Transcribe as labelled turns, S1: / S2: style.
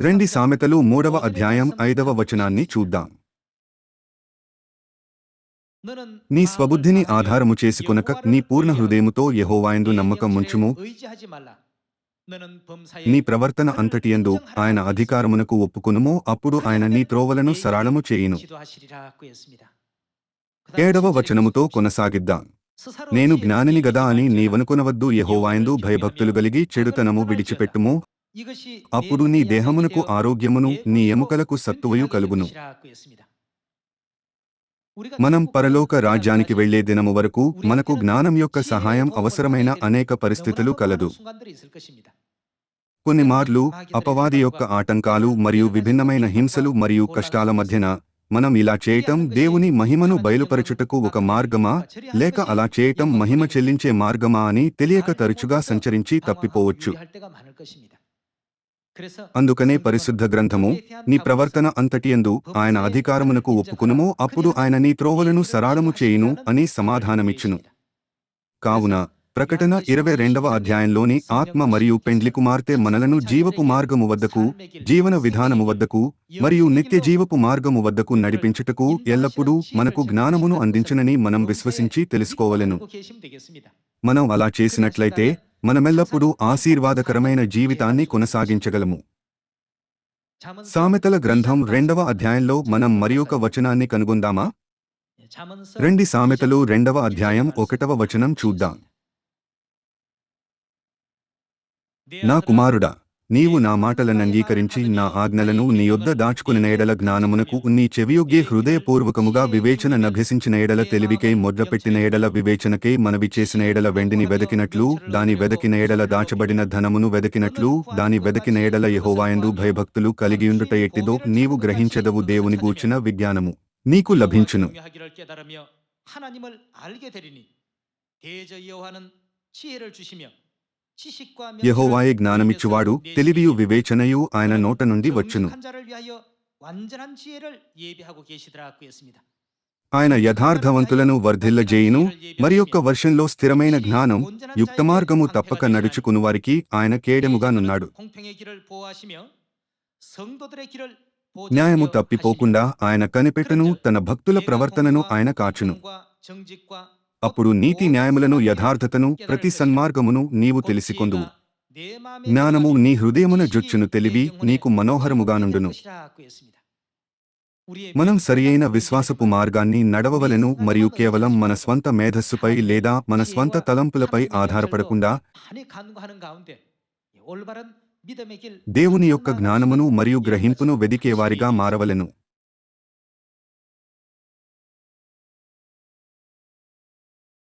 S1: రెండి సామెతలు మూడవ అధ్యాయం ఐదవ వచనాన్ని చూద్దాం. నీ స్వబుద్ధిని ఆధారము చేసుకొనక నీ పూర్ణ హృదయముతో యెహోవాయందు నమ్మకం ఉంచుము. నీ ప్రవర్తన అంతటియందు ఆయన అధికారమునకు ఒప్పుకొనుమో. అప్పుడు ఆయన నీ త్రోవలను సరళము చేయును. ఏడవ వచనముతో కొనసాగిద్దాం. నేను జ్ఞానిని గదా అని నీవనుకొనవద్దు యెహోవాయందు భయభక్తులు గలిగి చెడుతనము విడిచిపెట్టుము. అప్పుడు నీ దేహమునకు ఆరోగ్యమును నీ ఎముకలకు సత్తువయు కలుగును. మనం పరలోక రాజ్యానికి వెళ్ళే దినము వరకు మనకు జ్ఞానం యొక్క సహాయం అవసరమైన అనేక పరిస్థితులు కలదు. కొన్ని మార్లు అపవాది యొక్క ఆటంకాలు మరియు విభిన్నమైన హింసలు మరియు కష్టాల మధ్యన మనం ఇలా చేయటం దేవుని మహిమను బయలుపరచుటకు ఒక మార్గమా? లేక అలా చేయటం మహిమ చెల్లించే మార్గమా అని తెలియక తరచుగా సంచరించి తప్పిపోవచ్చు. అందుకనే పరిశుద్ధ గ్రంథము నీ ప్రవర్తన అంతటియందు ఆయన అధికారమునకు ఒప్పుకునుమో అప్పుడు ఆయన నీ త్రోవలను సరాళము చేయును అని సమాధానమిచ్చును. కావున ప్రకటన ఇరవై రెండవ అధ్యాయంలోని ఆత్మ మరియు పెండ్లి కుమార్తె మనలను జీవపు మార్గము వద్దకు జీవన విధానము వద్దకు మరియు నిత్య జీవపు మార్గము వద్దకు నడిపించుటకు ఎల్లప్పుడూ మనకు జ్ఞానమును అందించునని మనం విశ్వసించి తెలుసుకోవలెను. మనం అలా చేసినట్లయితే మనమెల్లప్పుడూ ఆశీర్వాదకరమైన జీవితాన్ని కొనసాగించగలము. సామెతల గ్రంథం రెండవ అధ్యాయంలో మనం మరియొక వచనాన్ని కనుగొందామా? రెండి సామెతలు రెండవ అధ్యాయం ఒకటవ వచనం చూద్దాం. నా కుమారుడా నీవు నా మాటలను అంగీకరించి నా ఆజ్ఞలను నీ యొద్ద దాచుకుని ఎడల జ్ఞానమునకు నీ చెవియొగ్గే హృదయపూర్వకముగా వివేచన నభ్యసించిన ఎడల తెలివికై మొద్రపెట్టిన ఎడల వివేచనకై మనవి చేసిన ఎడల వెండిని వెదకినట్లు దాని వెదకిన ఎడల దాచబడిన ధనమును వెదకినట్లు దాని వెదకిన ఎడల యహోవాయందు భయభక్తులు కలిగియుండుట ఎట్టిదో నీవు గ్రహించెదవు దేవుని గూర్చిన విజ్ఞానము నీకు లభించును
S2: 하나님을 알게 되리니 대저 여호와는 지혜를 주시며 지식과
S1: యహోవాయే జ్ఞానమిచ్చువాడు తెలివియు వివేచనయు ఆయన నోట నుండి వచ్చును. ఆయన యథార్థవంతులను వర్ధిల్లజేయును మరి యొక్క వర్షంలో స్థిరమైన జ్ఞానం యుక్తమార్గము తప్పక నడుచుకుని వారికి ఆయన కేడముగానున్నాడు న్యాయము తప్పిపోకుండా ఆయన కనిపెట్టను తన భక్తుల ప్రవర్తనను ఆయన కాచును. అప్పుడు నీతి న్యాయములను యథార్థతను ప్రతి సన్మార్గమును నీవు తెలిసికొందువు. జ్ఞానము నీ హృదయమున జుచ్చును తెలివి నీకు మనోహరముగానుండును మనం సరియైన విశ్వాసపు మార్గాన్ని నడవవలెను మరియు కేవలం మన స్వంత మేధస్సుపై లేదా మన స్వంత తలంపులపై ఆధారపడకుండా దేవుని యొక్క జ్ఞానమును మరియు గ్రహింపును వెదికేవారిగా మారవలెను.